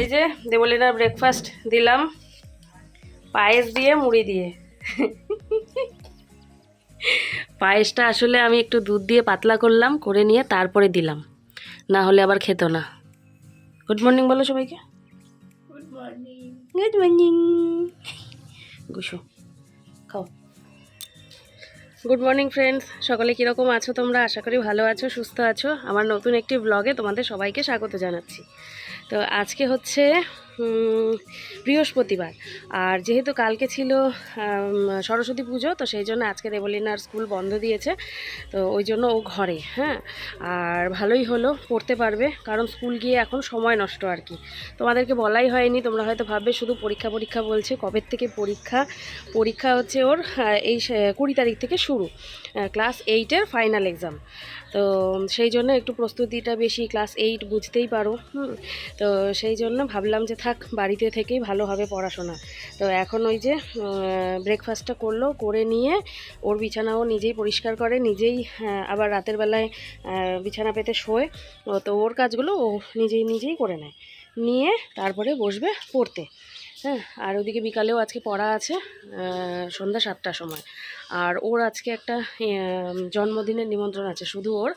এই যে দেবলিনার ব্রেকফাস্ট দিলাম। পায়েস দিয়ে মুড়ি দিয়ে। পায়েসটা আসলে আমি একটু দুধ দিয়ে পাতলা করলাম করে নিয়ে তারপরে দিলাম। না হলে আবার খেত না। গুড মর্নিং বলো সবাইকে। গুড মর্নিং গুড মর্নিং গুসু খাও। গুড মর্নিং ফ্রেন্ডস সকলে কীরকম আছো তোমরা? আশা করি ভালো আছো সুস্থ আছো। আমার নতুন একটি ব্লগে তোমাদের সবাইকে স্বাগত জানাচ্ছি। তো আজকে হচ্ছে বৃহস্পতিবার। আর যেহেতু কালকে ছিল সরস্বতী পুজো, তো সেই জন্য আজকে দেবলিনার স্কুল বন্ধ দিয়েছে, তো ওই জন্য ও ঘরে হ্যাঁ। আর ভালোই হলো, পড়তে পারবে, কারণ স্কুল গিয়ে এখন সময় নষ্ট আর কি। তোমাদেরকে বলাই হয়নি, তোমরা হয়তো ভাববে শুধু পরীক্ষা পরীক্ষা বলছে কবের থেকে পরীক্ষা? পরীক্ষা হচ্ছে ওর এই কুড়ি তারিখ থেকে শুরু ক্লাস এইটের ফাইনাল এক্সাম তো সেই জন্য একটু প্রস্তুতিটা বেশি ক্লাস এইট বুঝতেই পারো তো সেই জন্য ভাবলাম যে থাক, বাড়িতে থেকেই ভালো হবে পড়াশোনা। তো এখন ওই যে ব্রেকফাস্টটা করল, করে নিয়ে ওর বিছানাও নিজেই পরিষ্কার করে, নিজেই আবার রাতের বেলায় বিছানা পেতে শোয়। তো ওর কাজগুলো ও নিজেই নিজেই করে নেয়। নিয়ে তারপরে বসবে পড়তে। হ্যাঁ আর ওদিকে বিকালেও আজকে পড়া আছে সন্ধ্যা সাতটার সময়। আর ওর আজকে একটা জন্মদিনের নিমন্ত্রণ আছে, শুধু ওর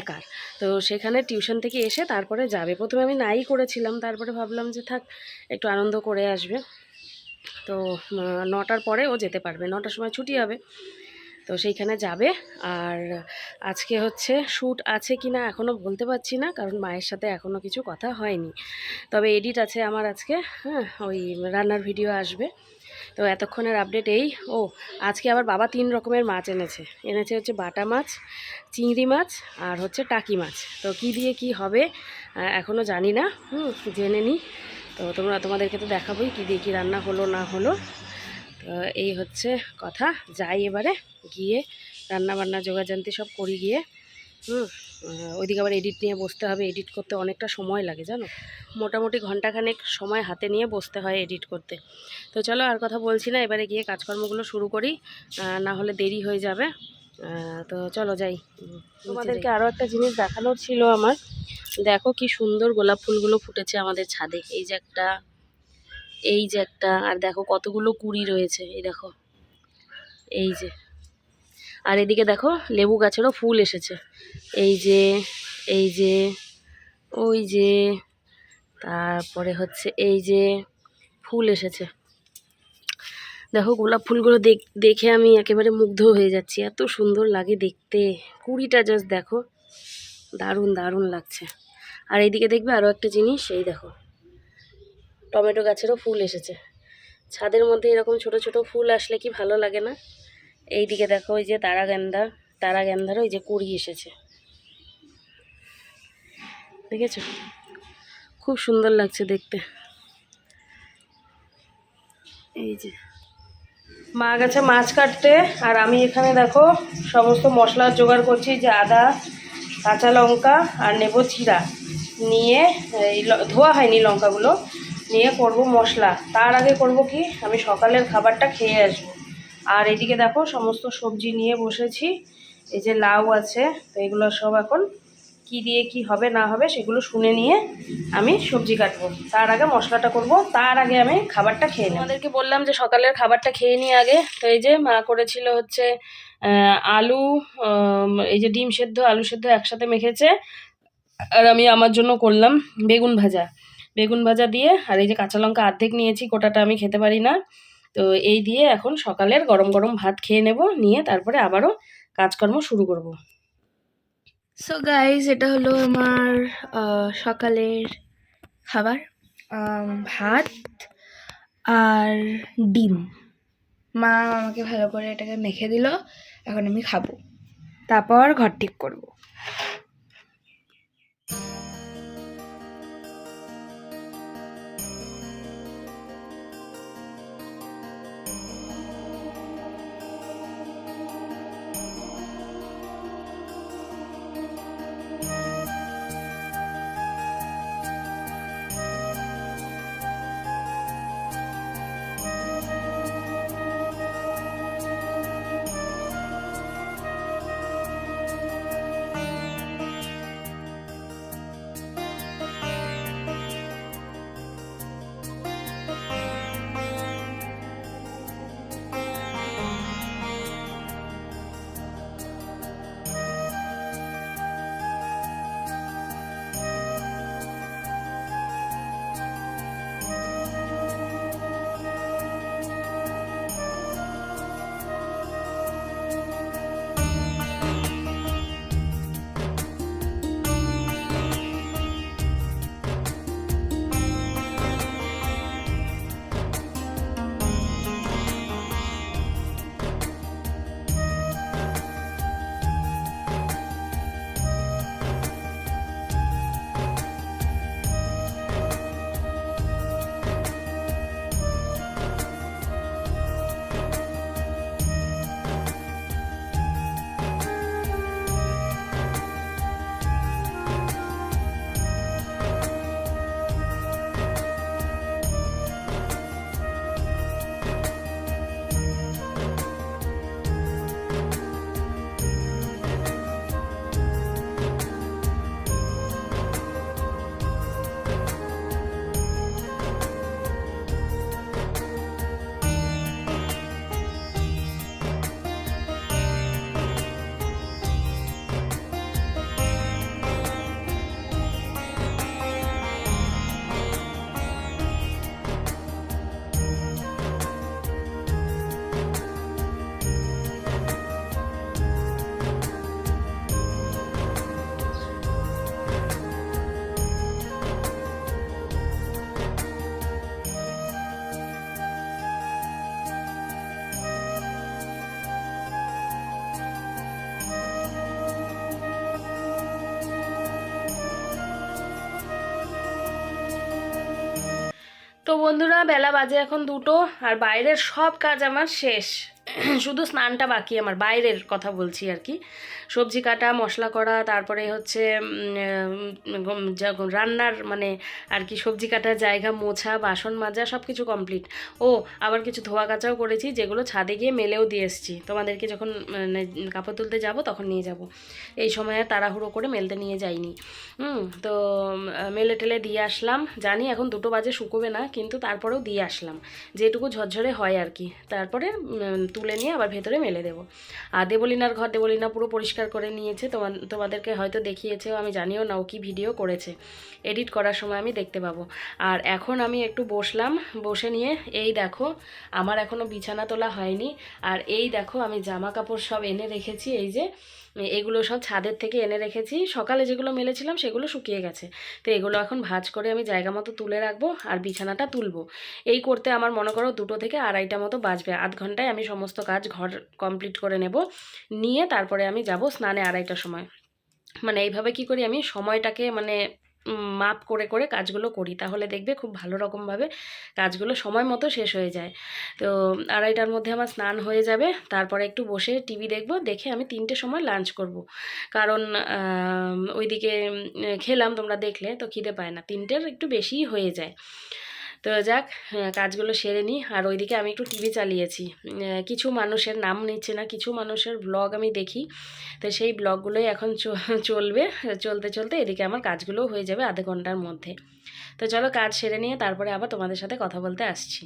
একার তো সেখানে টিউশন থেকে এসে তারপরে যাবে। প্রথমে আমি নাই করেছিলাম, তারপরে ভাবলাম যে থাক, একটু আনন্দ করে আসবে। তো নটার পরে ও যেতে পারবে। নটার সময় ছুটি হবে। তো সেইখানে যাবে। আর আজকে হচ্ছে শ্যুট আছে কি না এখনও বলতে পারছি না, কারণ মায়ের সাথে এখনও কিছু কথা হয়নি। তবে এডিট আছে আমার আজকে হ্যাঁ ওই রান্নার ভিডিও আসবে। তো এতক্ষণের আপডেট এই। ও, আজকে আবার বাবা তিন রকমের মাছ এনেছে। এনেছে হচ্ছে বাটা মাছ, চিংড়ি মাছ আর হচ্ছে টাকি মাছ। তো কি দিয়ে কি হবে এখনও জানি না। হুম, জেনে নিই তো তোমরা তোমাদেরকে তো দেখাবোই কী দিয়ে কী রান্না হলো, না হলো। এই হচ্ছে কথা। যাই এবারে, গিয়ে রান্না বান্না যোগাযান্তি সব করি গিয়ে, হুম ওইদিকে আবার এডিট নিয়ে বসতে হবে। এডিট করতে অনেকটা সময় লাগে, জানো? মোটামুটি ঘন্টাখানেক সময় হাতে নিয়ে বসতে হয় এডিট করতে। তো চলো আর কথা বলছি না, এবারে গিয়ে কাজকর্মগুলো শুরু করি না হলে দেরি হয়ে যাবে। তো চলো যাই। তোমাদেরকে আরও একটা জিনিস দেখানোর ছিল আমার। দেখো কি সুন্দর গোলাপ ফুলগুলো ফুটেছে আমাদের ছাদে। এই যে একটা এই যে একটা, আর দেখো কতগুলো কুড়ি রয়েছে, এই দেখো। এই যে। আর এদিকে দেখো, লেবু গাছেরও ফুল এসেছে। এই যে এই যে, ওই যে, তারপরে হচ্ছে এই যে, ফুল এসেছে। দেখো গোলাপ ফুলগুলো দেখ- আমি একেবারে মুগ্ধ হয়ে যাচ্ছি। এত সুন্দর লাগে দেখতে। কুড়িটা জাস্ট দেখো। দারুণ দারুণ লাগছে। আর এইদিকে দেখবে আরও একটা জিনিস, এই দেখো। টমেটো গাছেরও ফুল এসেছে। ছাদের মধ্যে এরকম ছোট ছোট ফুল আসলে কি ভালো লাগে না? এই দিকে দেখো, ওই যে তারা গেন্দা, তারা গেন্দার ওই যে কুড়ি এসেছে। দেখেছ? খুব সুন্দর লাগছে দেখতে। এই যে। মা গেছে মাছ কাটতে, আর আমি এখানে দেখো, সমস্ত মশলার জোগাড় করছি, যে আদা, কাঁচা লঙ্কা আর নেব জিরা। নিয়ে এই ধোয়া হয়নি লঙ্কাগুলো। নিয়ে করব মশলা। তার আগে করব কি? আমি সকালের খাবারটা খেয়ে আসব। আর এদিকে দেখো, সমস্ত সবজি নিয়ে বসেছি। এই যে লাউ আছে, তো এগুলো সব এখন কি দিয়ে কি হবে, না হবে সেগুলো শুনে নিয়ে আমি সবজি কাটবো। তার আগে মশলাটা করব। তার আগে আমি খাবারটা খেয়ে নিই আমাদেরকে বললাম যে সকালের খাবারটা খেয়ে নিই আগে। তো এই যে মা করেছিল হচ্ছে আলু এই যে ডিম সেদ্ধ, আলু সেদ্ধ একসাথে মেখেছে। আর আমি আমার জন্য করলাম বেগুন ভাজা। বেগুন ভাজা দিয়ে আর এই যে কাঁচা লঙ্কা অর্ধেক নিয়েছি কোটাটা আমি খেতে পারি না। তো এই দিয়ে এখন সকালের গরম গরম ভাত খেয়ে নেব, নিয়ে তারপরে আবারও কাজকর্ম শুরু করব। সো গাইজ এটা হলো আমার সকালের খাবার। ভাত আর ডিম। মা আমাকে ভালো করে এটাকে মেখে দিল, এখন আমি খাব। তারপর ঘর ঠিক করব। তো বন্ধুরা বেলা বাজে এখন দুটো আর বাইরের সব কাজ আমার শেষ। শুধু স্নানটা বাকি আমার বাইরের কথা বলছি আর কি। সবজি কাটা মশলা করা তারপরে হচ্ছে রান্নার মানে আর কি সবজি কাটার জায়গা মোছা বাসন মাজা সব কিছু কমপ্লিট ও আবার কিছু ধোয়া কাচাও করেছি যেগুলো ছাদে গিয়ে মেলেও দিয়ে এসেছি। তোমাদেরকে যখন মানে, কাপড় তুলতে যাব তখন নিয়ে যাব। এই সময় তাড়াহুড়ো করে মেলতে নিয়ে যাইনি। হুম তো মেলে টেলে দিয়ে আসলাম। জানি এখন দুটো বাজে শুকোবে না কিন্তু তারপরেও দিয়ে আসলাম। যেটুকু ঝরঝরে হয় আর কি। তারপরে তুলে নিয়ে আবার ভেতরে মেলে দেবো। আর দেবলিনার ঘর দেবলিনা পুরো পরিষ্কার করে নিয়েছে। তোমার তোমাদেরকে হয়তো দেখিয়েছেও, আমি জানিও না ও কি ভিডিও করেছে। এডিট করার সময় আমি দেখতে পাবো। আর এখন আমি একটু বসলাম, বসে নিয়ে এই দেখো, আমার এখনও বিছানা তোলা হয়নি। আর এই দেখো, আমি জামা কাপড় সব এনে রেখেছি, এই যে, এগুলো সব ছাদের থেকে এনে রেখেছি। সকালে যেগুলো মেলেছিলাম, সেগুলো শুকিয়ে গেছে। তো এগুলো এখন ভাঁজ করে আমি জায়গা মতো তুলে রাখব আর বিছানাটা তুলবো। এই করতে আমার মনে করো দুটো থেকে আড়াইটা মতো বাজবে। আধ ঘন্টায় আমি সমস্ত কাজ ঘর কমপ্লিট করে নেব। নিয়ে তারপরে আমি যাব স্নানে আড়াইটার সময়। মানে এইভাবে কি করি আমি? সময়টাকে মানে মাপ করে করে কাজগুলো করি। তাহলে দেখবে খুব ভালো রকমভাবে কাজগুলো সময় মতো শেষ হয়ে যায়। তো আড়াইটার মধ্যে আমার স্নান হয়ে যাবে। তারপরে একটু বসে টিভি দেখব। দেখে আমি তিনটে সময় লাঞ্চ করব। কারণ ওইদিকে খেলাম তোমরা দেখলে তো খিদে পায় না। তিনটের একটু বেশিই হয়ে যায়। তো যাক আহ, কাজগুলো সেরে নিই। আর ওইদিকে আমি একটু টিভি চালিয়েছি। কিছু মানুষের নাম নিচ্ছে না কিছু মানুষের ব্লগ আমি দেখি। তো সেই ব্লগগুলোই এখন চলবে চলতে চলতে এদিকে আমার কাজগুলোও হয়ে যাবে আধা ঘণ্টার মধ্যে। তো চলো কাজ সেরে নিয়ে তারপরে আবার তোমাদের সাথে কথা বলতে আসছি।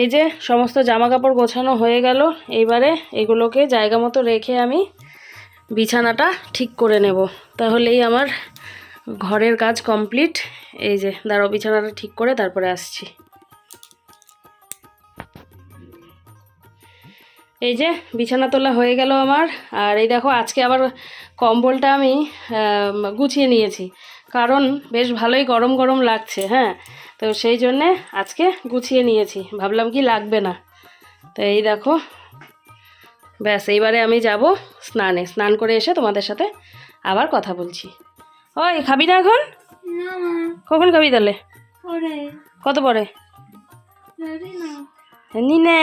এই যে সমস্ত জামা কাপড় গোছানো হয়ে গেল এইবারে এগুলোকে জায়গা মতো রেখে আমি বিছানাটা ঠিক করে নেব। তাহলেই আমার ঘরের কাজ কমপ্লিট। এই যে দাঁড়ো বিছানাটা ঠিক করে তারপরে আসছি। এই যে, বিছানা তোলা হয়ে গেল আমার। আর এই দেখো, আজকে আবার কম্বলটা আমি গুছিয়ে নিয়েছি। কারণ বেশ ভালোই গরম গরম লাগছে হ্যাঁ? তো সেই জন্যে আজকে গুছিয়ে নিয়েছি। ভাবলাম কি লাগবে না। তো এই দেখো ব্যাস এইবারে আমি যাব স্নানে। স্নান করে এসে তোমাদের সাথে আবার কথা বলছি। ওই খাবি না এখন? কখন খাবি তাহলে? কত পরে? জানি না। নি নে।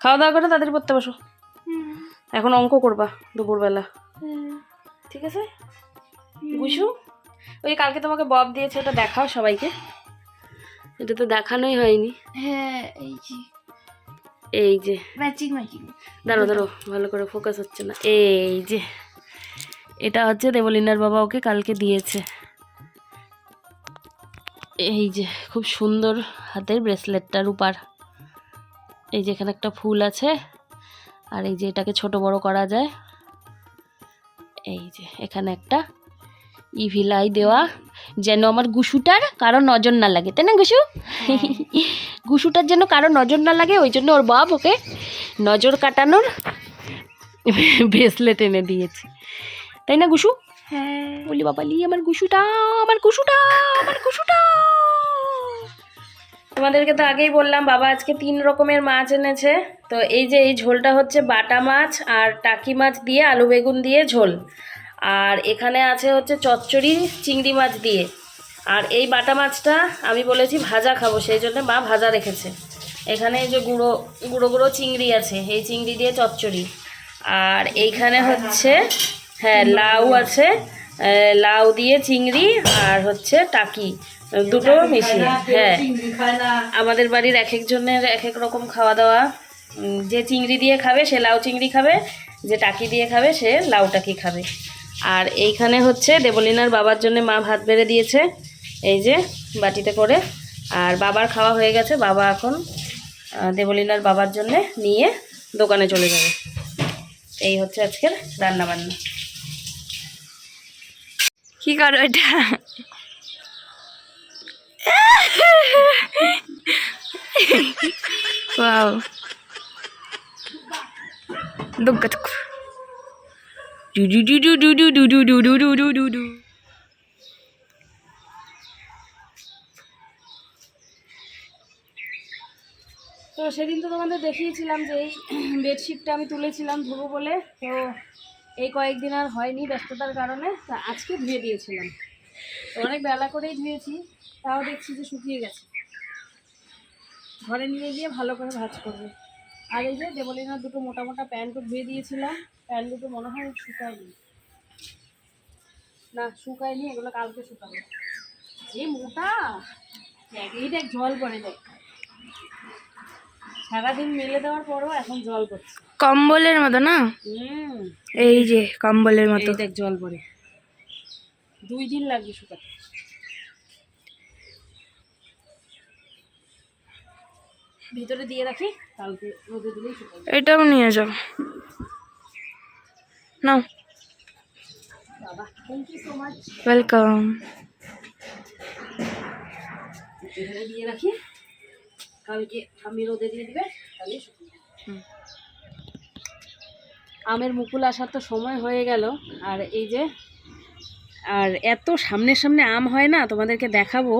খাওয়া দাওয়া করে তাদের পড়তে বসো। এখন অঙ্ক করবা দুপুরবেলা। ঠিক আছে? বুঝু? ওই কালকে তোমাকে বব দিয়েছে ওটা দেখাও সবাইকে। এটা তো দেখানোই হয়নি। হ্যাঁ এই যে। এই যে। ম্যাচিং ম্যাচিং দাঁড়ো দাঁড়ো ভালো করে ফোকাস হচ্ছে না। এই যে। এটা হচ্ছে দেবলিনার বাবা ওকে কালকে দিয়েছে। এই যে খুব সুন্দর হাতের ব্রেসলেটটা রূপার। এই যে এখানে একটা ফুল আছে। আর এই যে এটাকে ছোট বড় করা যায়। এই যে এখানে একটা ইভিলাই দেওয়া যেন আমার গুসুটার কারও নজর না লাগে তাই না গুসু? গুসুটার যেন কারও নজর না লাগে ওই জন্য ওর বাপ ওকে নজর কাটানোর ব্রেসলেট এনে দিয়েছে। তাই না গুসু? হ্যাঁ। বলি বাবালি আমার গুসুটা আমার গুসুটা আমার গুসুটা। তোমাদেরকে তো আগেই বললাম বাবা আজকে তিন রকমের মাছ এনেছে। তো এই যে এই ঝোলটা হচ্ছে বাটা মাছ আর টাকি মাছ দিয়ে আলু বেগুন দিয়ে ঝোল। আর এখানে আছে হচ্ছে চচ্চড়ি চিংড়ি মাছ দিয়ে। আর এই বাটা মাছটা আমি বলেছি ভাজা খাব সেই জন্য মা ভাজা রেখেছে। এখানে এই যে গুঁড়ো গুঁড়ো গুঁড়ো চিংড়ি আছে এই চিংড়ি দিয়ে চচ্চড়ি। আর এইখানে হচ্ছে হ্যাঁ লাউ আছে লাউ দিয়ে চিংড়ি আর হচ্ছে টাকি দুটো মিশিয়ে হ্যাঁ। আমাদের বাড়ির এক একজনের এক এক রকম খাওয়া দাওয়া যে চিংড়ি দিয়ে খাবে সে লাউ চিংড়ি খাবে যে টাকি দিয়ে খাবে সে লাউ টাকি খাবে। আর এইখানে হচ্ছে দেবলিনার বাবার জন্য মা ভাত বেড়ে দিয়েছে, এই যে বাটিতে করে। আর বাবার খাওয়া হয়ে গেছে, বাবা এখন দেবলিনার বাবার জন্য নিয়ে দোকানে চলে যাবে। এই হচ্ছে আজকের রান্না বান্না কি করো এটা? দুগ্গা দুগ্গা ডু ডু ডু ডু ডু ডু ডু ডু ডু ডু ডু ডু ডু তো সেদিন তো তোমাদের দেখিয়েছিলাম যে এই বেডশিটটা আমি তুলেছিলাম ধুবো বলে তো এই কয়েকদিন আর হয়নি ব্যস্ততার কারণে তা আজকে ধুয়ে দিয়েছিলাম তো অনেক বেলা করেই ধুয়েছি তাও দেখছি যে শুকিয়ে গেছে ঘরে নিয়ে গিয়ে ভালো করে ভাজ করবে আর এই যে দেবলিনার দুটো মোটা মোটা প্যান্টও ধুয়ে দিয়েছিলাম। প্যান্ট দুটো মনে হয় শুকায়নি। না শুকায়নি এগুলো কালকে শুকাবে। এই মোটা? দেখ এই দেখ জল পড়ে দেখ। সারাদিন মেলে দেওয়ার পরও এখন জল পড়ছে কম্বলের মতো না? এই যে কম্বলের মতো। দেখ জল পড়ে দুই দিন লাগবে শুকাতে। ভিতরে দিয়ে রাখি কালকে রোদে দিলেই এটাও নিয়ে যাও। নাও। বাবা thank you so much welcome এখানে দিয়ে রাখি। কালকে আমি রোদে দিয়ে দিবে শুকিয়ে আমের মুকুল আসার তো সময় হয়ে গেল আর এই যে আর এত সামনে সামনে আম হয় না তোমাদেরকে দেখাবো।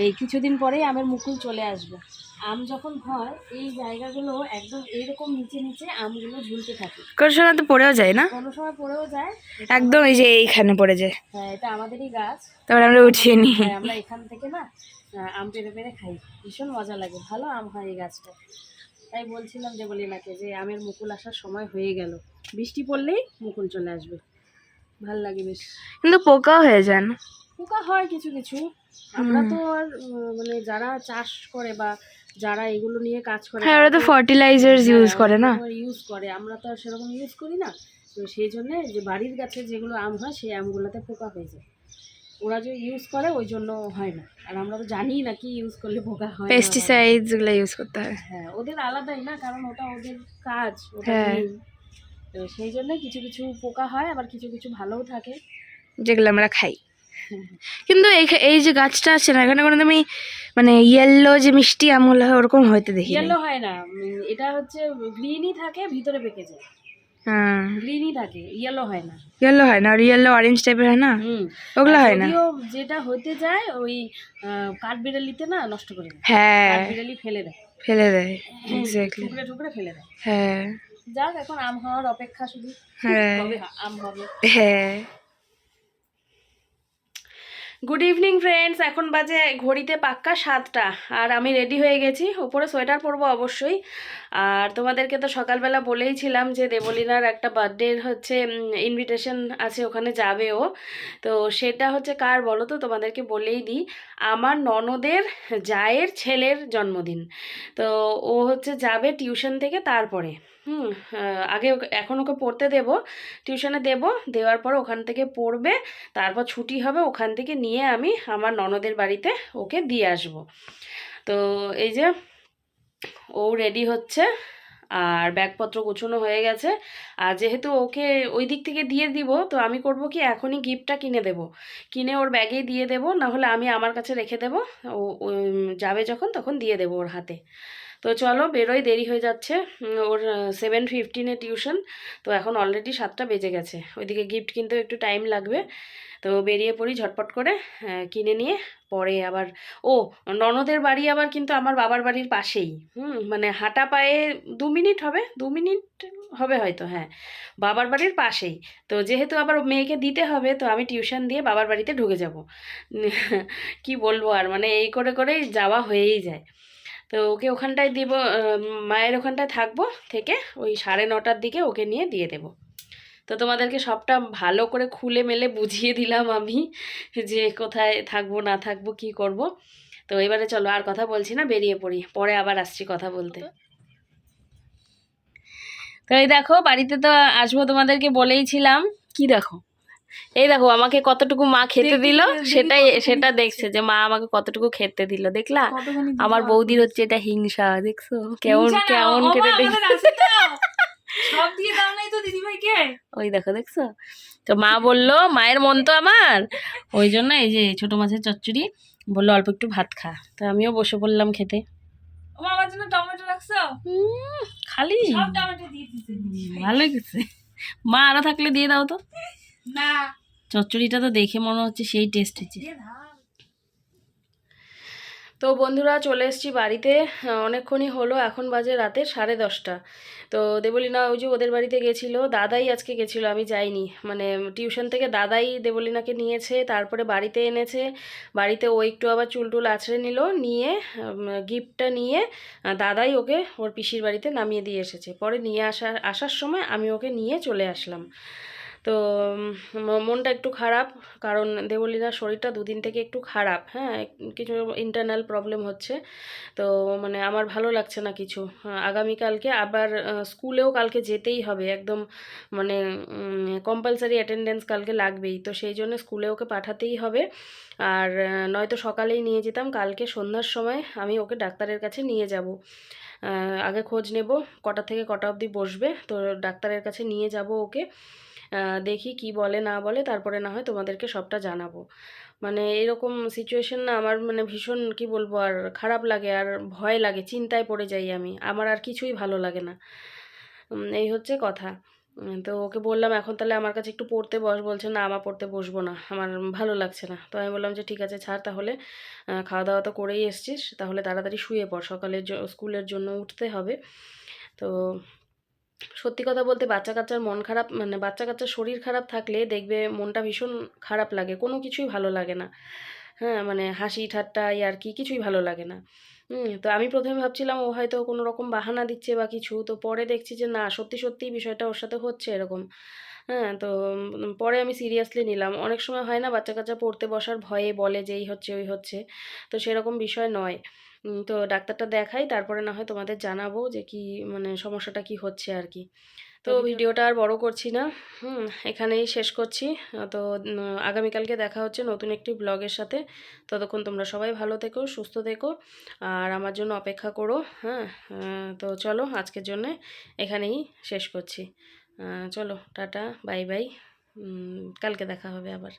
এই কিছুদিন পরেই আমের মুকুল চলে আসবে। আম যখন হয় এই জায়গাগুলো একদম এরকম নিচে নিচে আমগুলো ঝুলতে থাকে। কোনো সময় তো পড়েও যায় না? কোনো সময় পড়েও যায়। একদম এই যে এইখানে পড়ে যায়। হ্যাঁ এটা আমাদেরই গাছ। তারপর আমরা উঠিয়ে নিই। হ্যাঁ, আমরা এখান থেকে না আম পেরে পেরে খাই। ভীষণ মজা লাগে। ভালো আম হয় এই গাছটা। তাই বলছিলাম যে বলি নাকে যে আমের মুকুল আসার সময় হয়ে গেল। বৃষ্টি পড়লেই মুকুল চলে আসবে। ভালো লাগে বেশ। কিন্তু পোকাও হয়ে যায় না? পোকা হয় কিছু কিছু। আমরা তো আর মানে যারা চাষ করে বা যারা এগুলো নিয়ে কাজ করে হ্যাঁ ওরা তো ফার্টিলাইজার্স ইউজ করে না? ইউজ করে। আমরা তো আর সেরকম ইউজ করি না। তো সেই জন্য যে বাড়ির গাছে যেগুলো আম হয় সেই আমগুলোতে পোকা হয়ে যায়। ওরা যে ইউজ করে ওই জন্য হয় না। আর আমরা তো জানি না কি ইউজ করলে পোকা হয় না হয় না। পেস্টিসাইডসগুলো ইউজ করতে হয়। হ্যাঁ ওদের আলাদাই না কারণ ওটা ওদের কাজ ওটা হ্যাঁ। নেই। তো সেই জন্য কিছু কিছু পোকা হয় আবার কিছু কিছু ভালোও থাকে। যেগুলো আমরা খাই। কিন্তু এই এই যে গাছটা আছে না এখানে কোনো তুমি মানে ইয়েলো যে মিষ্টি আমগুলো হয় ওরকম হইতে দেখি ইয়েলো হয় না। এটা হচ্ছে গ্রিনই থাকে ভিতরে পেকে যায়। হ্যাঁ। গ্রিনই থাকে ইয়েলো হয় না। ইয়েলো হয় না আর ইয়েলো অরেঞ্জ টাইপের হয় না? ওগুলো হয় না? যেটা হতে যায় ওই কাঠবিড়ালিতে না নষ্ট করে দেয়। হ্যাঁ। কাঠবিড়ালি ফেলে দেয়। ফেলে দেয় এক্স্যাক্টলি টুকরে টুকরে ফেলে দেয়। হ্যাঁ। যাক এখন আম হওয়ার অপেক্ষা শুধু। হ্যাঁ। আম হবে? হ্যাঁ। গুড ইভিনিং ফ্রেন্ডস এখন বাজে ঘড়িতে পাক্কা সাতটা। আর আমি রেডি হয়ে গেছি। ওপরে সোয়েটার পরবো অবশ্যই। আর তোমাদেরকে তো সকালবেলা বলেইছিলাম যে দেবলিনার একটা বার্থডের হচ্ছে ইনভিটেশন আছে, ওখানে যাবে ও। তো সেটা হচ্ছে কার বলো তো? তোমাদেরকে বলেই দিই, আমার ননদের জায়ের ছেলের জন্মদিন। তো ও হচ্ছে যাবে টিউশন থেকে তারপরে। হুম আগে এখন ওকে পড়তে দেব। টিউশনে দেব, দেওয়ার পর ওখান থেকে পড়বে, তারপর ছুটি হবে, ওখান থেকে নিয়ে আমি আমার ননদের বাড়িতে ওকে দিয়ে আসব। তো এই যে ও রেডি হচ্ছে, আর ব্যাগপত্র গোছানো হয়ে গেছে। আর যেহেতু ওকে ওই দিক থেকে দিয়ে দিব, তো আমি করব কি এখনই গিফটটা কিনে দেব। কিনে ওর ব্যাগেই দিয়ে দেব না হলে আমি আমার কাছে রেখে দেব। ও যাবে যখন, তখন দিয়ে দেবো ওর হাতে। তো চলো বেরোয় দেরি হয়ে যাচ্ছে। ওর সেভেন ফিফটিনে টিউশন তো এখন অলরেডি সাতটা বেজে গেছে। ওইদিকে গিফট কিনতেও একটু টাইম লাগবে। তো বেরিয়ে পড়ি ঝটপট করে কিনে নিয়ে, পরে আবার, ও, ননদের বাড়ি আবার কিন্তু আমার বাবার বাড়ির পাশেই। হুম মানে হাঁটা পায়ে দু মিনিট হবে, দু মিনিট হবে হয়তো হ্যাঁ। বাবার বাড়ির পাশেই। তো যেহেতু আবার মেয়েকে দিতে হবে, তো আমি টিউশন দিয়ে বাবার বাড়িতে ঢুকে যাব। কি বলব আর মানে এই করে করেই যাওয়া হয়েই যায়। তো ওকে ওখানটায় দিব মায়ের ওখানটায় থাকব থেকে ওই সাড়ে নটার দিকে ওকে নিয়ে দিয়ে দেব। তো তোমাদেরকে সবটা ভালো করে খুলে মেলে বুঝিয়ে দিলাম আমি যে কোথায় থাকব, না থাকব, কি করব। তো এবারে চলো আর কথা বলছি না, বেরিয়ে পড়ি, পরে আবার আসছি কথা বলতে। তো এই দেখো, বাড়িতে তো আসব তোমাদেরকে বলেইছিলাম কি দেখো? এই দেখো আমাকে কতটুকু মা খেতে দিল সেটাই সেটা দেখছে যে মা আমাকে কতটুকু খেতে দিল দেখলা? আমার বৌদির হচ্ছে এটা হিংসা দেখছ? কেমন কেমন খেতে তো। সব দিয়ে দাও নাই তো দিদিভাইকে। ওই দেখো দেখছ? তো মা বলল মায়ের মন তো আমার। ওই জন্য এই যে ছোট মাছের চচ্চড়ি বলল অল্প একটু ভাত খা। তো আমিও বসে পড়লাম খেতে। আমার জন্য টমেটো রাখছো? খালি? সব টমেটো দিয়ে দিতে ভালো গেছে মা আরও থাকলে দিয়ে দাও তো। না। চচ্চড়িটা তো দেখে মনে হচ্ছে সেই টেস্ট হচ্ছে তো বন্ধুরা চলে এসেছি বাড়িতে অনেকক্ষণই হলো এখন বাজে রাতে সাড়ে দশটা। তো দেবলীনা ওই যে ওদের বাড়িতে গেছিল দাদাই আজকে গেছিল আমি যাইনি। মানে টিউশন থেকে দাদাই দেবলীনাকে নিয়েছে তারপরে বাড়িতে এনেছে বাড়িতে ও একটু আবার চুল টুল আছড়ে নিল নিয়ে গিফটটা নিয়ে দাদাই ওকে ওর পিসির বাড়িতে নামিয়ে দিয়ে এসেছে। পরে নিয়ে আসার আসার সময় আমি ওকে নিয়ে চলে আসলাম। তো মনটা একটু খারাপ কারণ দেবলীনার শরীরটা দুদিন থেকে একটু খারাপ হ্যাঁ কিছু ইন্টারনাল প্রবলেম হচ্ছে। তো মানে আমার ভালো লাগছে না কিছু। আহ, আগামীকালকে আবার স্কুলেও কালকে যেতেই হবে একদম মানে কম্পালসারি অ্যাটেন্ডেন্স কালকে লাগবেই। তো সেই জন্য স্কুলে ওকে পাঠাতেই হবে। আর নয়তো সকালেই নিয়ে যেতাম কালকে সন্ধ্যার সময় আমি ওকে ডাক্তারের কাছে নিয়ে যাব। আগে খোঁজ নেব কটা থেকে কটা অবধি বসবে তো ডাক্তারের কাছে নিয়ে যাব ওকে। দেখি কি বলে, না বলে, তারপরে না হয় তোমাদেরকে সবটা জানাব। মানে এরকম সিচুয়েশন না আমার মানে ভীষণ কি বলব, আর খারাপ লাগে, আর ভয় লাগে, চিন্তায় পড়ে যাই আমি। আমার আর কিছুই ভালো লাগে না। এই হচ্ছে কথা। তো ওকে বললাম, এখন তাহলে আমার কাছে একটু পড়তে বস। বলছে, না আমার পড়তে বসবো না। আমার ভালো লাগছে না। তো আমি বললাম যে, ঠিক আছে, ছাড় তাহলে। খাওয়া দাওয়া তো করেই এসছিস। তাহলে তাড়াতাড়ি শুয়ে পড়। সকালের স্কুলের জন্য উঠতে হবে। তো সত্যি কথা বলতে বাচ্চা কাচ্চার মন খারাপ মানে বাচ্চা কাচ্চার শরীর খারাপ থাকলে দেখবে মনটা ভীষণ খারাপ লাগে, কোনো কিছুই ভালো লাগে না। হ্যাঁ মানে হাসি, ঠাট্টা আর কি, কিছুই ভালো লাগে না। তো আমি প্রথমে ভাবছিলাম ও হয়তো কোনো রকম বাহানা দিচ্ছে বা কিছু, তো পরে দেখছি যে না, সত্যি সত্যিই বিষয়টা ওর সাথে হচ্ছে এরকম। হ্যাঁ তো পরে আমি সিরিয়াসলি নিলাম। অনেক সময় হয় না বাচ্চা কাচ্চা পড়তে বসার ভয়ে বলে যে এই হচ্ছে, ওই হচ্ছে, তো সেরকম বিষয় নয়। তো ডাক্তারটা দেখাই তারপরে না হয় তোমাদের জানাব যে কি মানে সমস্যাটা কি হচ্ছে আর কি। তো ভিডিওটা আর বড় করছি না হুম এখানেই শেষ করছি। তো আগামীকালকে দেখা হচ্ছে নতুন একটি ব্লগের সাথে। ততক্ষণ তোমরা সবাই ভালো থেকো সুস্থ থেকো আর আমার জন্য অপেক্ষা করো হ্যাঁ তো চলো আজকের জন্য এখানেই শেষ করছি। চলো টাটা বাই বাই কালকে দেখা হবে আবার।